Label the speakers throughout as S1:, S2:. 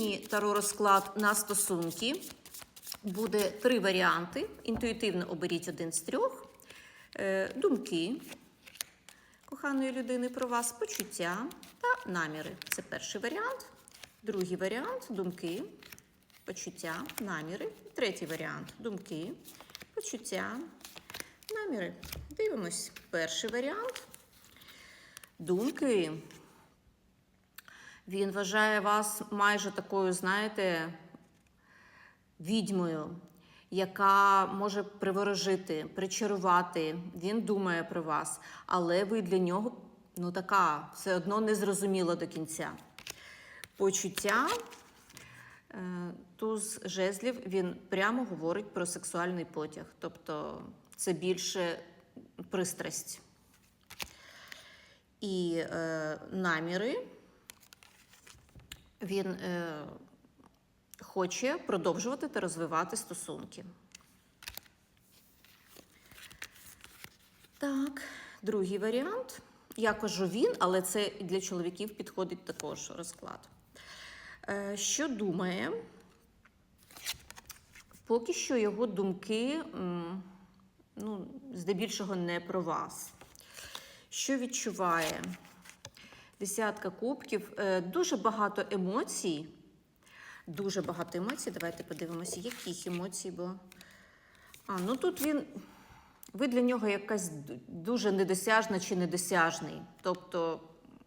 S1: Сьогодні таро розклад на стосунки. Буде три варіанти. Інтуїтивно оберіть один з трьох. Е, Думки коханої людини про вас, почуття та наміри. Це перший варіант. Другий варіант думки, почуття, наміри. Третій варіант думки, почуття, наміри. Дивимось. Перший варіант. Думки. Він вважає вас майже такою, знаєте, відьмою, яка може приворожити, причарувати. Він думає про вас, але ви для нього ну така все одно незрозуміла до кінця. Почуття. е, Туз жезлів він прямо говорить про сексуальний потяг, тобто це більше пристрасть. І е, наміри він е, хоче продовжувати та розвивати стосунки. Так, другий варіант. Я кажу він, але це для чоловіків підходить також розклад. Е, що думає? Поки що його думки, ну, здебільшого, не про вас. Що відчуває? Десятка кубків, е, дуже багато емоцій. Дуже багато емоцій. Давайте подивимося, яких емоцій, бо. А, ну тут він. Ви для нього якась дуже недосяжна чи недосяжний. Тобто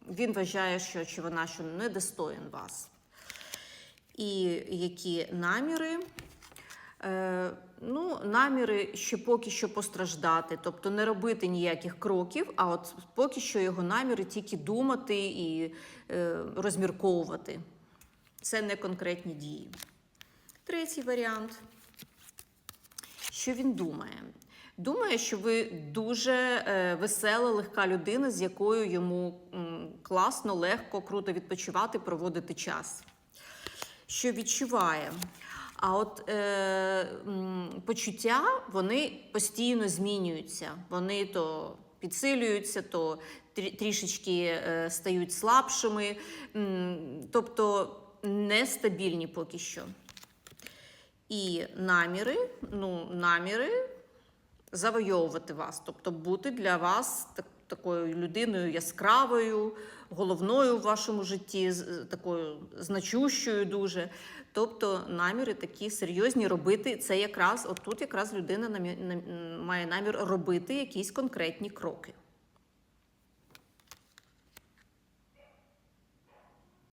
S1: він вважає, що чи вона що недостоїн вас. І які наміри? Е, ну, наміри ще поки що постраждати, тобто не робити ніяких кроків, а от поки що його наміри тільки думати і е, розмірковувати. Це не конкретні дії. Третій варіант. Що він думає? Думає, що ви дуже е, весела, легка людина, з якою йому класно, легко, круто відпочивати, проводити час. Що відчуває? А от е, почуття вони постійно змінюються. Вони то підсилюються, то трішечки е, стають слабшими, тобто нестабільні поки що. І наміри, ну, наміри завойовувати вас, тобто бути для вас так, такою людиною яскравою, головною в вашому житті, з- такою значущою дуже. Тобто наміри такі серйозні робити. Це якраз, отут якраз людина має намір робити якісь конкретні кроки.